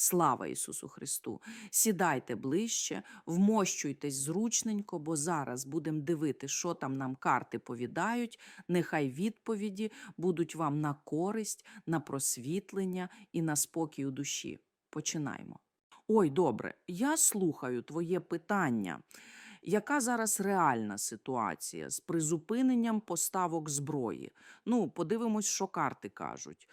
Слава Ісусу Христу! Сідайте ближче, вмощуйтесь зручненько, бо зараз будемо дивити, що там нам карти повідають. Нехай відповіді будуть вам на користь, на просвітлення і на спокій у душі. Починаємо. Ой, добре, я слухаю твоє питання. Яка зараз реальна ситуація з призупиненням поставок зброї? Ну, подивимось, що карти кажуть.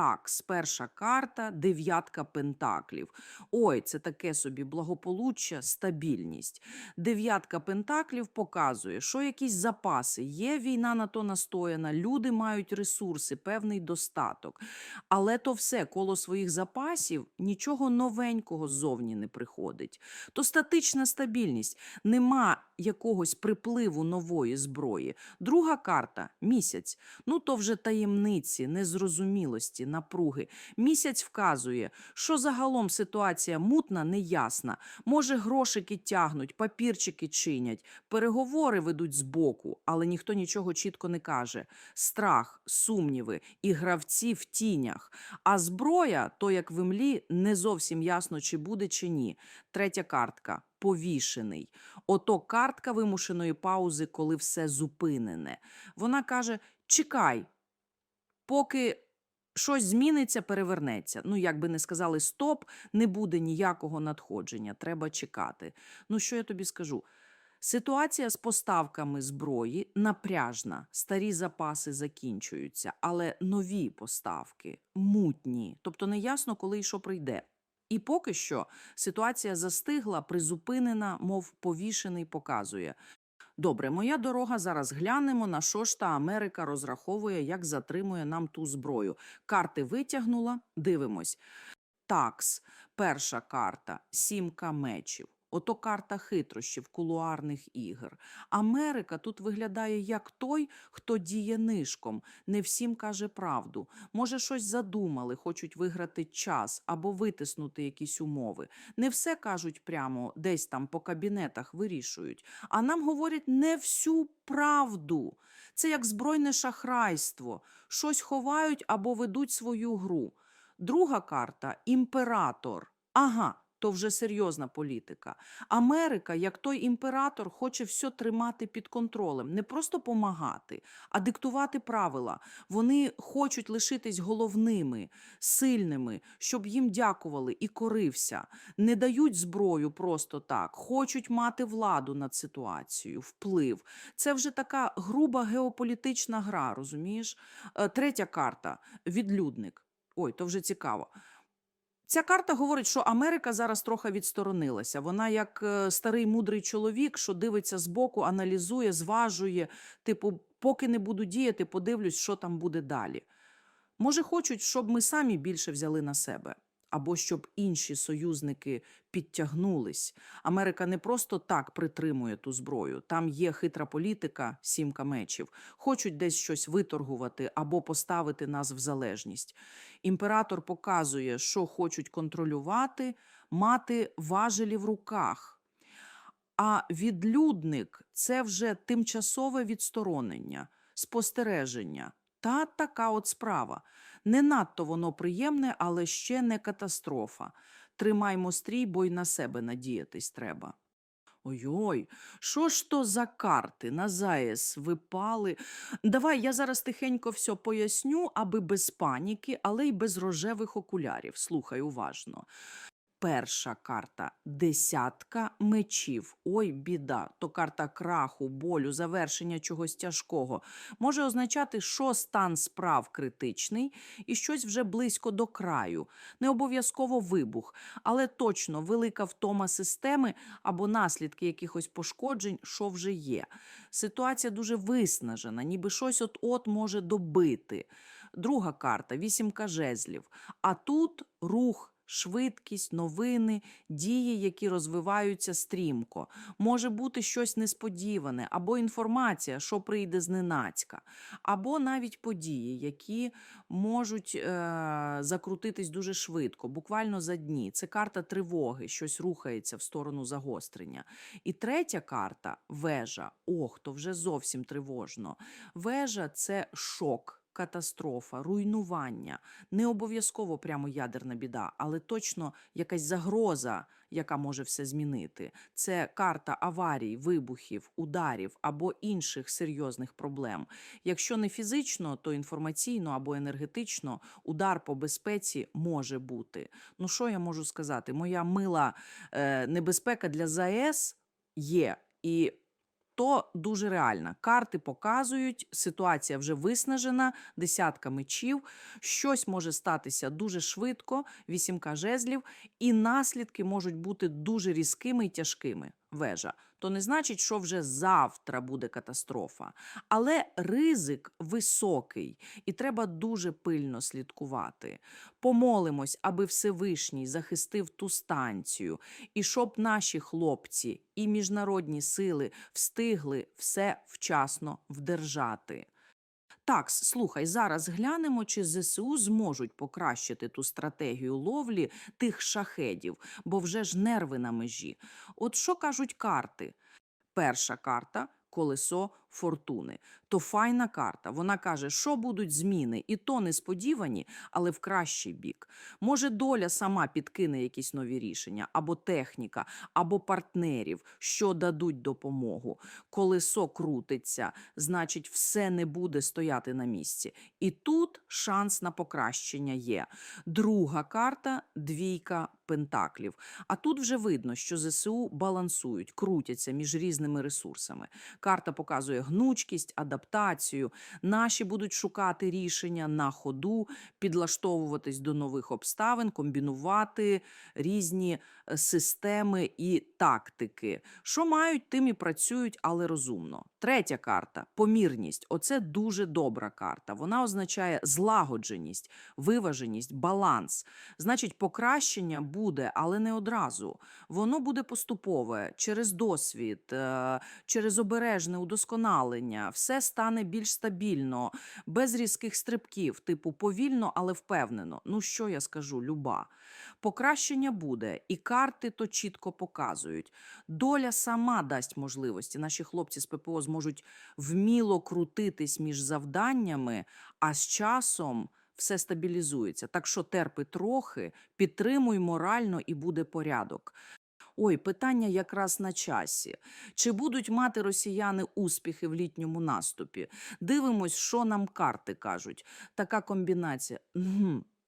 Так, перша карта дев'ятка пентаклів. Ой, це таке собі благополуччя, стабільність. Дев'ятка пентаклів показує, що якісь запаси є. Війна на то настояна, люди мають ресурси, певний достаток. Але то все коло своїх запасів нічого новенького ззовні не приходить. То статична стабільність, нема якогось припливу нової зброї. Друга карта місяць. Ну то вже таємниці, незрозумілості, напруги. Місяць вказує, що загалом ситуація мутна, неясна. Може, грошики тягнуть, папірчики чинять, переговори ведуть збоку, але ніхто нічого чітко не каже. Страх, сумніви і гравці в тінях. А зброя, то як в імлі, не зовсім ясно, чи буде, чи ні. Третя картка повішений. Ото картка вимушеної паузи, коли все зупинене. Вона каже: чекай, поки щось зміниться, перевернеться. Ну, як би не сказали стоп, не буде ніякого надходження, треба чекати. Ну, що я тобі скажу? Ситуація з поставками зброї напряжна, старі запаси закінчуються, але нові поставки мутні, тобто неясно, коли і що прийде. І поки що ситуація застигла, призупинена, мов повішений, показує. Добре, моя дорога. Зараз глянемо, на що ж та Америка розраховує, як затримує нам ту зброю. Карти витягнула, дивимось. Такс, перша карта, сімка мечів. Ото карта хитрощів кулуарних ігор. Америка тут виглядає як той, хто діє нишком, не всім каже правду. Може, щось задумали, хочуть виграти час або витиснути якісь умови. Не все кажуть прямо, десь там по кабінетах вирішують. А нам говорять не всю правду. Це як збройне шахрайство. Щось ховають або ведуть свою гру. Друга карта імператор. Ага. То вже серйозна політика. Америка, як той імператор, хоче все тримати під контролем, не просто помагати, а диктувати правила. Вони хочуть лишитись головними, сильними, щоб їм дякували і корився. Не дають зброю просто так, хочуть мати владу над ситуацією, вплив. Це вже така груба геополітична гра, розумієш? Е, Третя карта відлюдник. Ой, то вже цікаво. Ця карта говорить, що Америка зараз трохи відсторонилася. Вона як е, старий мудрий чоловік, що дивиться збоку, аналізує, зважує. Типу, поки не буду діяти, подивлюсь, що там буде далі. Може, хочуть, щоб ми самі більше взяли на себе, або щоб інші союзники підтягнулись. Америка не просто так притримує ту зброю. Там є хитра політика, сімка мечів. Хочуть десь щось виторгувати або поставити нас в залежність. Імператор показує, що хочуть контролювати, мати важелі в руках. А відлюдник це вже тимчасове відсторонення, спостереження. Та така от справа. Не надто воно приємне, але ще не катастрофа. Тримаймо стрій, бо й на себе надіятись треба. Ой-ой, що ж то за карти на заєс випали? Давай я зараз тихенько все поясню, аби без паніки, але й без рожевих окулярів. Слухай уважно. Перша карта десятка мечів. Ой, біда, то карта краху, болю, завершення чогось тяжкого. Може означати, що стан справ критичний і щось вже близько до краю. Не обов'язково вибух, але точно велика втома системи або наслідки якихось пошкоджень, що вже є. Ситуація дуже виснажена, ніби щось от-от може добити. Друга карта вісімка жезлів. А тут рух. Швидкість, новини, дії, які розвиваються стрімко. Може бути щось несподіване, або інформація, що прийде зненацька, або навіть події, які можуть е- закрутитись дуже швидко, буквально за дні. Це карта тривоги, щось рухається в сторону загострення. І третя карта вежа. Ох, то вже зовсім тривожно. Вежа це шок катастрофа, руйнування, не обов'язково прямо ядерна біда, але точно якась загроза, яка може все змінити. Це карта аварій, вибухів, ударів або інших серйозних проблем. Якщо не фізично, то інформаційно або енергетично удар по безпеці може бути. Ну що я можу сказати? Моя мила е, небезпека для ЗАЕС є і. То дуже реальна. Карти показують, ситуація вже виснажена, десятка мечів, щось може статися дуже швидко, вісімка жезлів, і наслідки можуть бути дуже різкими і тяжкими. Вежа. То не значить, що вже завтра буде катастрофа. Але ризик високий, і треба дуже пильно слідкувати. Помолимось, аби Всевишній захистив ту станцію, і щоб наші хлопці і міжнародні сили встигли все вчасно вдержати. Так, слухай, зараз глянемо, чи ЗСУ зможуть покращити ту стратегію ловлі тих шахедів, бо вже ж нерви на межі. От що кажуть карти? Перша карта колесо фортуни. То файна карта. Вона каже, що будуть зміни, і то несподівані, але в кращий бік. Може, доля сама підкине якісь нові рішення, або техніка, або партнерів, що дадуть допомогу. Колесо крутиться, значить, все не буде стояти на місці. І тут шанс на покращення є. Друга карта двійка пентаклів. А тут вже видно, що ЗСУ балансують, крутяться між різними ресурсами. Карта показує гнучкість, адаптацію. Наші будуть шукати рішення на ходу, підлаштовуватись до нових обставин, комбінувати різні е, системи і тактики. Що мають, тим і працюють, але розумно. Третя карта помірність. Оце дуже добра карта. Вона означає злагодженість, виваженість, баланс. Значить, покращення буде, але не одразу. Воно буде поступове через досвід, е, через обережне удосконалення. Все стане більш стабільно, без різких стрибків, типу повільно, але впевнено. Ну що я скажу, люба. Покращення буде, і карти то чітко показують. Доля сама дасть можливості. Наші хлопці з ППО зможуть вміло крутитись між завданнями, а з часом все стабілізується. Так що терпи трохи, підтримуй морально і буде порядок. Ой, питання якраз на часі. Чи будуть мати росіяни успіхи в літньому наступі? Дивимось, що нам карти кажуть. Така комбінація.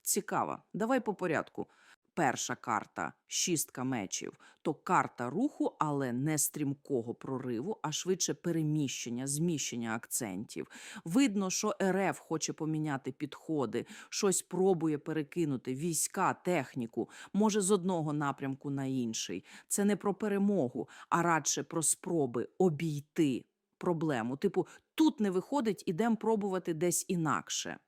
Цікава. Давай по порядку. Перша карта шістка мечів, то карта руху, але не стрімкого прориву, а швидше переміщення, зміщення акцентів. Видно, що РФ хоче поміняти підходи, щось пробує перекинути війська, техніку, може з одного напрямку на інший. Це не про перемогу, а радше про спроби обійти проблему. Типу, тут не виходить, ідемо пробувати десь інакше.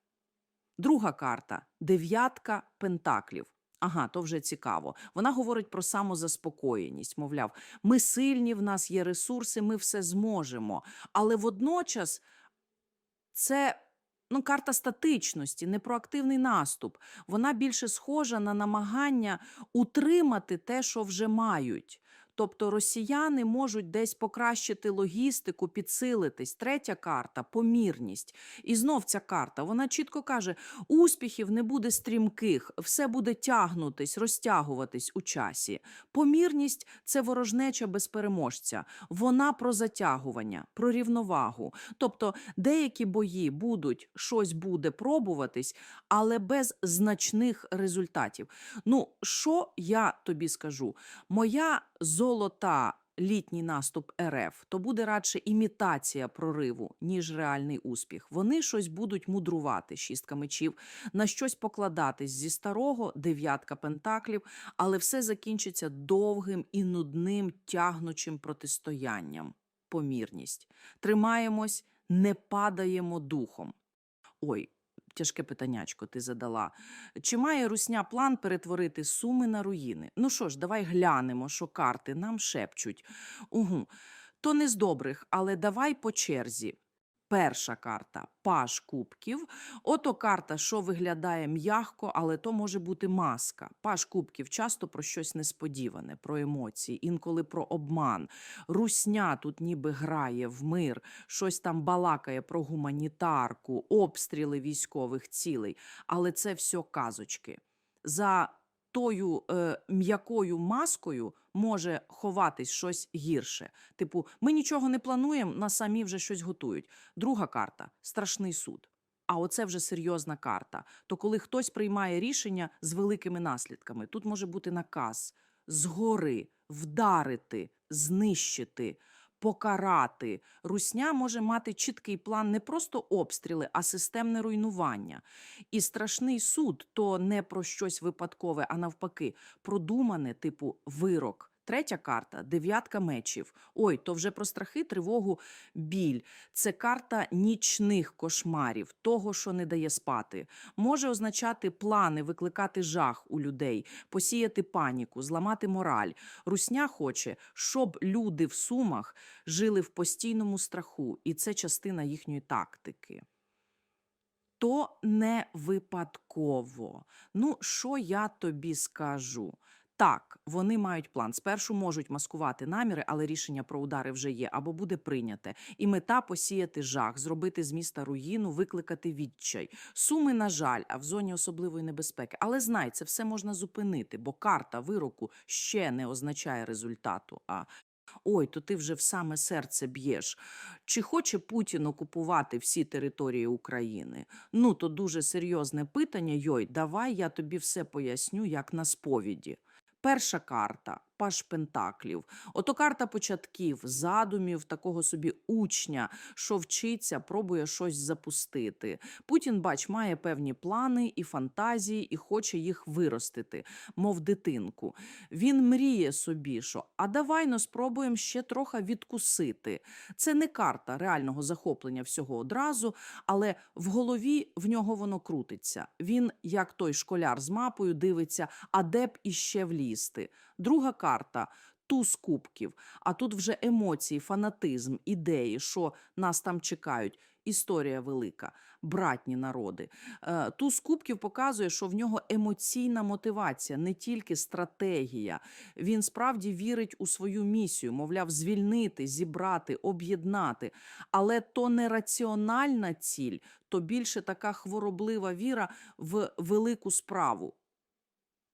Друга карта дев'ятка пентаклів. Ага, то вже цікаво. Вона говорить про самозаспокоєність. Мовляв, ми сильні, в нас є ресурси, ми все зможемо. Але водночас це ну, карта статичності, не про активний наступ. Вона більше схожа на намагання утримати те, що вже мають. Тобто росіяни можуть десь покращити логістику, підсилитись. Третя карта помірність. І знов ця карта вона чітко каже: успіхів не буде стрімких, все буде тягнутись, розтягуватись у часі. Помірність це ворожнеча без переможця. Вона про затягування, про рівновагу. Тобто деякі бої будуть, щось буде пробуватись, але без значних результатів. Ну, що я тобі скажу? Моя золота літній наступ РФ то буде радше імітація прориву, ніж реальний успіх. Вони щось будуть мудрувати, шістка мечів, на щось покладатись зі старого дев'ятка пентаклів, але все закінчиться довгим і нудним тягнучим протистоянням. Помірність. Тримаємось, не падаємо духом. Ой, тяжке питаннячко ти задала. Чи має русня план перетворити суми на руїни? Ну що ж, давай глянемо, що карти нам шепчуть. Угу. То не з добрих, але давай по черзі. Перша карта паш кубків. Ото карта, що виглядає м'ягко, але то може бути маска. Паш кубків часто про щось несподіване, про емоції, інколи про обман. Русня тут ніби грає в мир, щось там балакає про гуманітарку, обстріли військових цілей. Але це все казочки. За тою е, м'якою маскою може ховатись щось гірше. Типу, ми нічого не плануємо, нас самі вже щось готують. Друга карта страшний суд. А оце вже серйозна карта. То коли хтось приймає рішення з великими наслідками, тут може бути наказ згори, вдарити, знищити, покарати. Русня може мати чіткий план не просто обстріли, а системне руйнування. І страшний суд то не про щось випадкове, а навпаки, продумане, типу вирок. Третя карта дев'ятка мечів. Ой, то вже про страхи, тривогу, біль. Це карта нічних кошмарів, того, що не дає спати. Може означати плани, викликати жах у людей, посіяти паніку, зламати мораль. Русня хоче, щоб люди в сумах жили в постійному страху, і це частина їхньої тактики. То не випадково. Ну, що я тобі скажу? Так, вони мають план. Спершу можуть маскувати наміри, але рішення про удари вже є або буде прийняте. І мета посіяти жах, зробити з міста руїну, викликати відчай. Суми, на жаль, а в зоні особливої небезпеки. Але знай, це все можна зупинити, бо карта вироку ще не означає результату. А ой, то ти вже в саме серце б'єш. Чи хоче Путін окупувати всі території України? Ну, то дуже серйозне питання. Йой, давай я тобі все поясню, як на сповіді. Перша карта Паш Пентаклів. Ото карта початків, задумів такого собі учня, що вчиться, пробує щось запустити. Путін, бач, має певні плани і фантазії, і хоче їх виростити, мов дитинку. Він мріє собі, що а давай но спробуємо ще трохи відкусити. Це не карта реального захоплення всього одразу, але в голові в нього воно крутиться. Він, як той школяр з мапою, дивиться, а де б іще влізти. Друга карта. Туз кубків, а тут вже емоції, фанатизм, ідеї, що нас там чекають. Історія велика, братні народи. Е, Туз кубків показує, що в нього емоційна мотивація, не тільки стратегія. Він справді вірить у свою місію, мовляв, звільнити, зібрати, об'єднати. Але то не раціональна ціль, то більше така хвороблива віра в велику справу.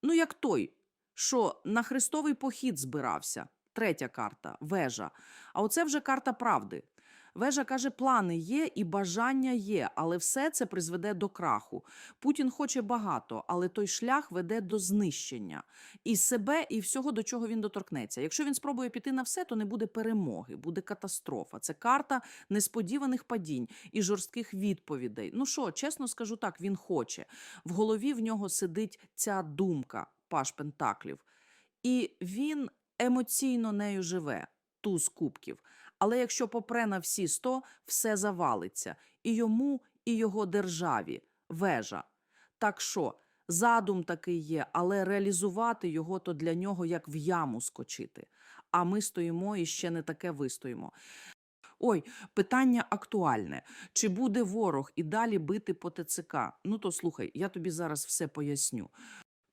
Ну, як той, що на хрестовий похід збирався. Третя карта вежа. А оце вже карта правди. Вежа каже, плани є і бажання є, але все це призведе до краху. Путін хоче багато, але той шлях веде до знищення і себе, і всього, до чого він доторкнеться. Якщо він спробує піти на все, то не буде перемоги, буде катастрофа. Це карта несподіваних падінь і жорстких відповідей. Ну що, чесно скажу так, він хоче. В голові в нього сидить ця думка, паш Пентаклів, і він емоційно нею живе, туз кубків. Але якщо попре на всі сто, все завалиться і йому, і його державі вежа. Так що задум такий є, але реалізувати його то для нього як в яму скочити. А ми стоїмо і ще не таке вистоїмо. Ой, питання актуальне. Чи буде ворог і далі бити по ТЦК? Ну то слухай, я тобі зараз все поясню.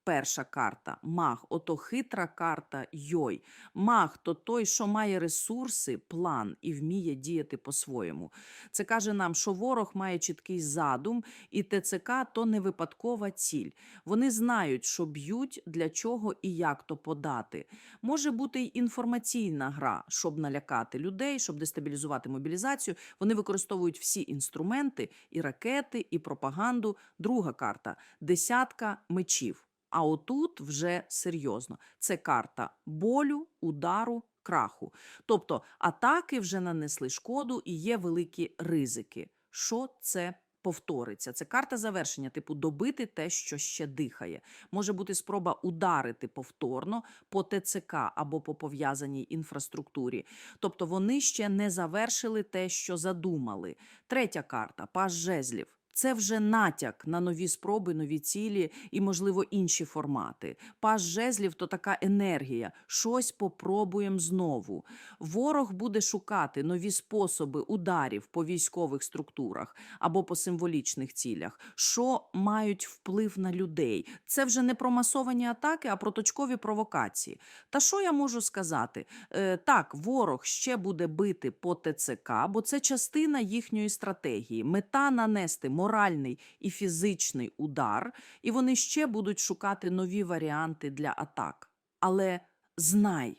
Перша карта маг, ото хитра карта йой. Маг то той, що має ресурси, план і вміє діяти по-своєму. Це каже нам, що ворог має чіткий задум, і ТЦК то не випадкова ціль. Вони знають, що б'ють, для чого і як то подати. Може бути й інформаційна гра, щоб налякати людей, щоб дестабілізувати мобілізацію. Вони використовують всі інструменти, і ракети, і пропаганду. Друга карта десятка мечів. А отут вже серйозно. Це карта болю, удару, краху. Тобто атаки вже нанесли шкоду і є великі ризики. Що це повториться? Це карта завершення, типу добити те, що ще дихає. Може бути спроба ударити повторно по ТЦК або по пов'язаній інфраструктурі. Тобто вони ще не завершили те, що задумали. Третя карта паж жезлів. Це вже натяк на нові спроби, нові цілі і, можливо, інші формати. Паш жезлів то така енергія. Щось попробуємо знову. Ворог буде шукати нові способи ударів по військових структурах або по символічних цілях, що мають вплив на людей. Це вже не про масовані атаки, а про точкові провокації. Та що я можу сказати? Е, так, ворог ще буде бити по ТЦК, бо це частина їхньої стратегії. Мета нанести моральний і фізичний удар, і вони ще будуть шукати нові варіанти для атак. Але знай,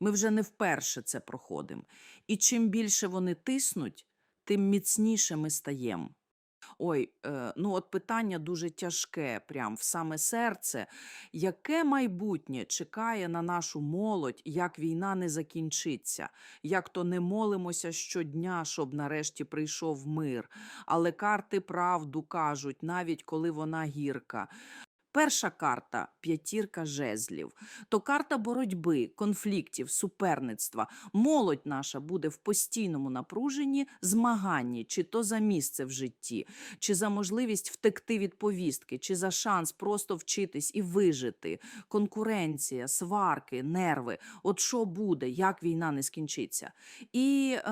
ми вже не вперше це проходимо. І чим більше вони тиснуть, тим міцніше ми стаємо. Ой, е, ну от питання дуже тяжке, прям в саме серце. Яке майбутнє чекає на нашу молодь, як війна не закінчиться? Як то не молимося щодня, щоб нарешті прийшов мир. Але карти правду кажуть, навіть коли вона гірка. Перша карта п'ятірка жезлів. То карта боротьби, конфліктів, суперництва. Молодь наша буде в постійному напруженні, змаганні, чи то за місце в житті, чи за можливість втекти від повістки, чи за шанс просто вчитись і вижити. Конкуренція, сварки, нерви. От що буде, як війна не скінчиться. І е,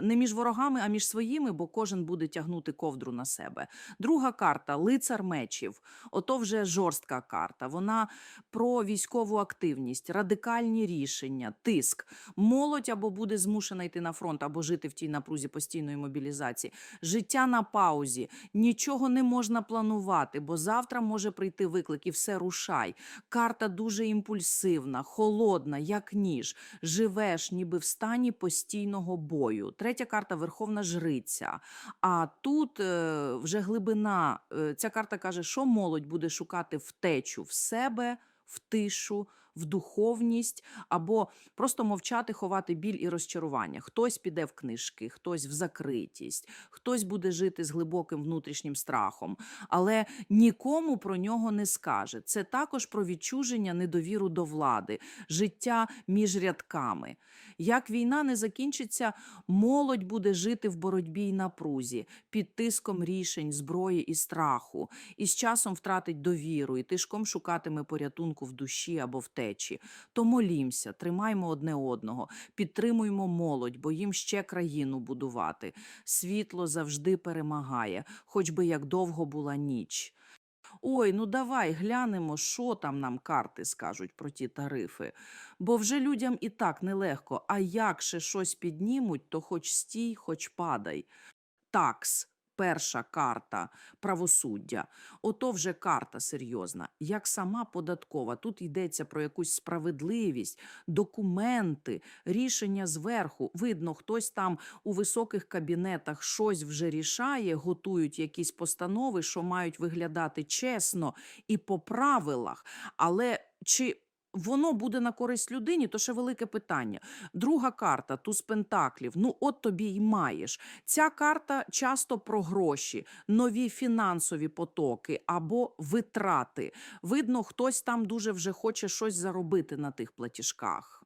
не між ворогами, а між своїми, бо кожен буде тягнути ковдру на себе. Друга карта лицар мечів. Ото вже жорстка карта. Вона про військову активність, радикальні рішення, тиск. Молодь або буде змушена йти на фронт, або жити в тій напрузі постійної мобілізації. Життя на паузі. Нічого не можна планувати, бо завтра може прийти виклик і все рушай. Карта дуже імпульсивна, холодна, як ніж. Живеш ніби в стані постійного бою. Третя карта Верховна Жриця. А тут е, вже глибина. Е, ця карта каже, що молодь буде шукати втечу в себе, в тишу, в духовність, або просто мовчати, ховати біль і розчарування. Хтось піде в книжки, хтось в закритість, хтось буде жити з глибоким внутрішнім страхом, але нікому про нього не скаже. Це також про відчуження, недовіру до влади, життя між рядками. Як війна не закінчиться, молодь буде жити в боротьбі й напрузі, під тиском рішень, зброї і страху, і з часом втратить довіру, і тишком шукатиме порятунку в душі або втечі. То молімся, тримаймо одне одного, підтримуймо молодь, бо їм ще країну будувати. Світло завжди перемагає, хоч би як довго була ніч. Ой, ну давай глянемо, що там нам карти скажуть про ті тарифи. Бо вже людям і так нелегко, а як ще щось піднімуть, то хоч стій, хоч падай. Такс. Перша карта правосуддя. Ото вже карта серйозна, як сама податкова. Тут йдеться про якусь справедливість, документи, рішення зверху. Видно, хтось там у високих кабінетах щось вже рішає, готують якісь постанови, що мають виглядати чесно і по правилах. Але чи воно буде на користь людині, то ще велике питання. Друга карта туз пентаклів. Ну, от тобі й маєш. Ця карта часто про гроші, нові фінансові потоки або витрати. Видно, хтось там дуже вже хоче щось заробити на тих платіжках.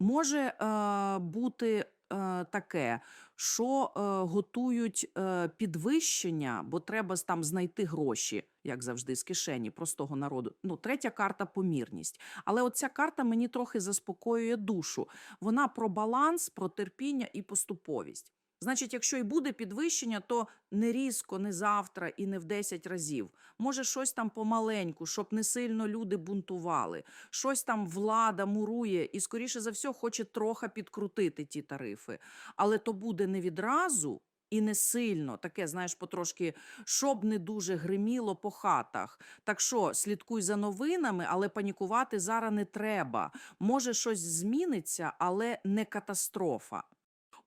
Може е, бути е, таке, що е, готують е, підвищення, бо треба там знайти гроші, як завжди, з кишені простого народу. Ну, третя карта помірність. Але оця карта мені трохи заспокоює душу. Вона про баланс, про терпіння і поступовість. Значить, якщо і буде підвищення, то не різко, не завтра і не в 10 разів. Може, щось там помаленьку, щоб не сильно люди бунтували. Щось там влада мурує і, скоріше за все, хоче трохи підкрутити ті тарифи. Але то буде не відразу і не сильно, таке, знаєш, потрошки, щоб не дуже гриміло по хатах. Так що слідкуй за новинами, але панікувати зараз не треба. Може, щось зміниться, але не катастрофа.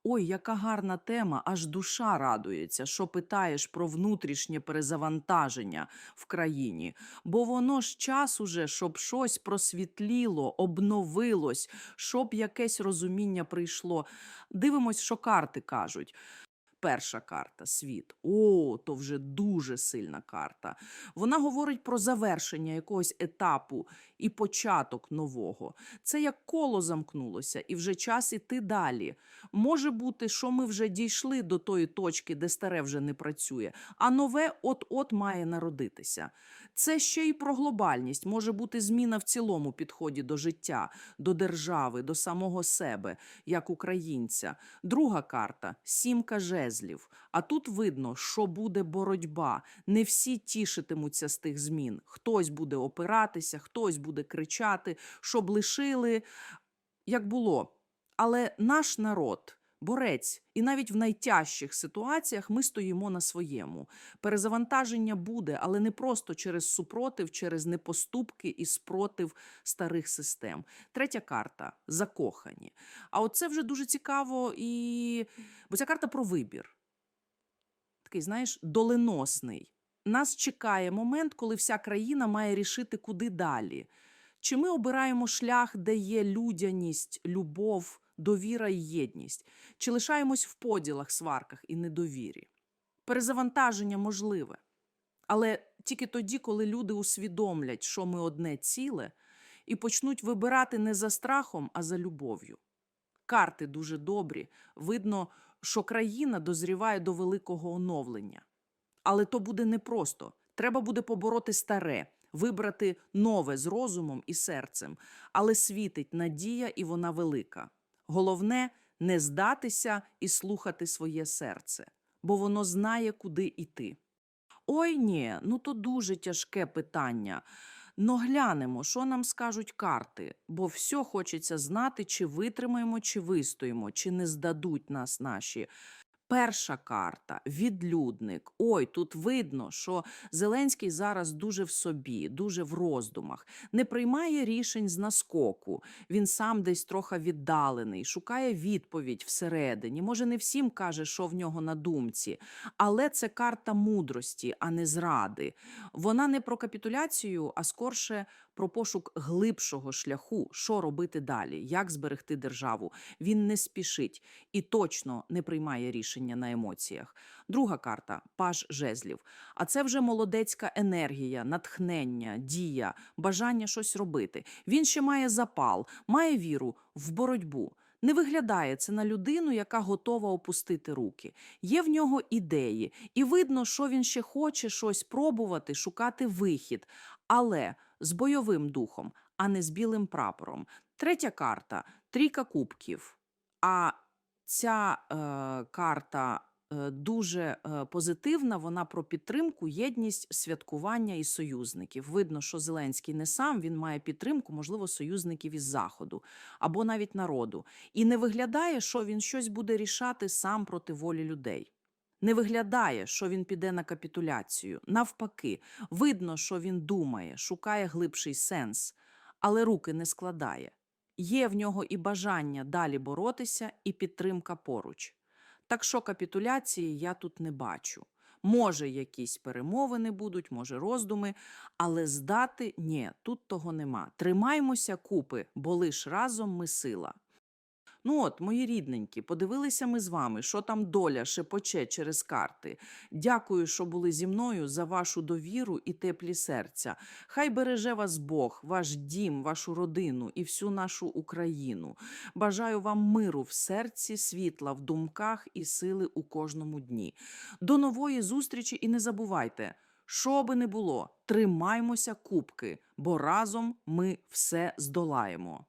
Ой, яка гарна тема, аж душа радується, що питаєш про внутрішнє перезавантаження в країні. Бо воно ж час уже, щоб щось просвітліло, обновилось, щоб якесь розуміння прийшло. Дивимось, що карти кажуть. Перша карта світ. О, то вже дуже сильна карта. Вона говорить про завершення якогось етапу і початок нового. Це як коло замкнулося, і вже час іти далі. Може бути, що ми вже дійшли до тої точки, де старе вже не працює, а нове от-от має народитися. Це ще й про глобальність. Може бути зміна в цілому підході до життя, до держави, до самого себе, як українця. Друга карта сімка жезлів. А тут видно, що буде боротьба. Не всі тішитимуться з тих змін. Хтось буде опиратися, хтось буде кричати, щоб лишили, як було. Але наш народ. Борець, і навіть в найтяжчих ситуаціях ми стоїмо на своєму. Перезавантаження буде, але не просто через супротив, через непоступки і спротив старих систем. Третя карта закохані. А оце вже дуже цікаво, і... бо ця карта про вибір. Такий, знаєш, доленосний. Нас чекає момент, коли вся країна має рішити, куди далі. Чи ми обираємо шлях, де є людяність, любов, довіра і єдність, чи лишаємось в поділах, сварках і недовірі? Перезавантаження можливе, але тільки тоді, коли люди усвідомлять, що ми одне ціле, і почнуть вибирати не за страхом, а за любов'ю. Карти дуже добрі. Видно, що країна дозріває до великого оновлення. Але то буде непросто. Треба буде побороти старе, вибрати нове з розумом і серцем. Але світить надія, і вона велика. Головне не здатися і слухати своє серце, бо воно знає, куди йти. Ой ні, ну то дуже тяжке питання. Но глянемо, що нам скажуть карти, бо все хочеться знати, чи витримаємо, чи вистоїмо, чи не здадуть нас наші. Перша карта відлюдник. Ой, тут видно, що Зеленський зараз дуже в собі, дуже в роздумах, не приймає рішень з наскоку. Він сам десь трохи віддалений, шукає відповідь всередині. Може, не всім каже, що в нього на думці, але це карта мудрості, а не зради. Вона не про капітуляцію, а скорше про пошук глибшого шляху, що робити далі, як зберегти державу. Він не спішить і точно не приймає рішення на емоціях. Друга карта паж жезлів. А це вже молодецька енергія, натхнення, дія, бажання щось робити. Він ще має запал, має віру в боротьбу. Не виглядає це на людину, яка готова опустити руки. Є в нього ідеї, і видно, що він ще хоче щось пробувати, шукати вихід, але з бойовим духом, а не з білим прапором. Третя карта трійка кубків. А ця е, карта е, дуже е, позитивна. Вона про підтримку, єдність, святкування і союзників. Видно, що Зеленський не сам він має підтримку, можливо, союзників із заходу або навіть народу. І не виглядає, що він щось буде рішати сам проти волі людей. Не виглядає, що він піде на капітуляцію. Навпаки, видно, що він думає, шукає глибший сенс, але руки не складає. Є в нього і бажання далі боротися, і підтримка поруч. Так що капітуляції я тут не бачу. Може, якісь перемовини будуть, може, роздуми, але здати ні, тут того нема. Тримаймося купи, бо лиш разом ми сила. Ну от, мої рідненькі, подивилися ми з вами, що там доля шепоче через карти. Дякую, що були зі мною за вашу довіру і теплі серця. Хай береже вас Бог, ваш дім, вашу родину і всю нашу Україну. Бажаю вам миру в серці, світла в думках і сили у кожному дні. До нової зустрічі і не забувайте. Що би не було, тримаймося кубки, бо разом ми все здолаємо.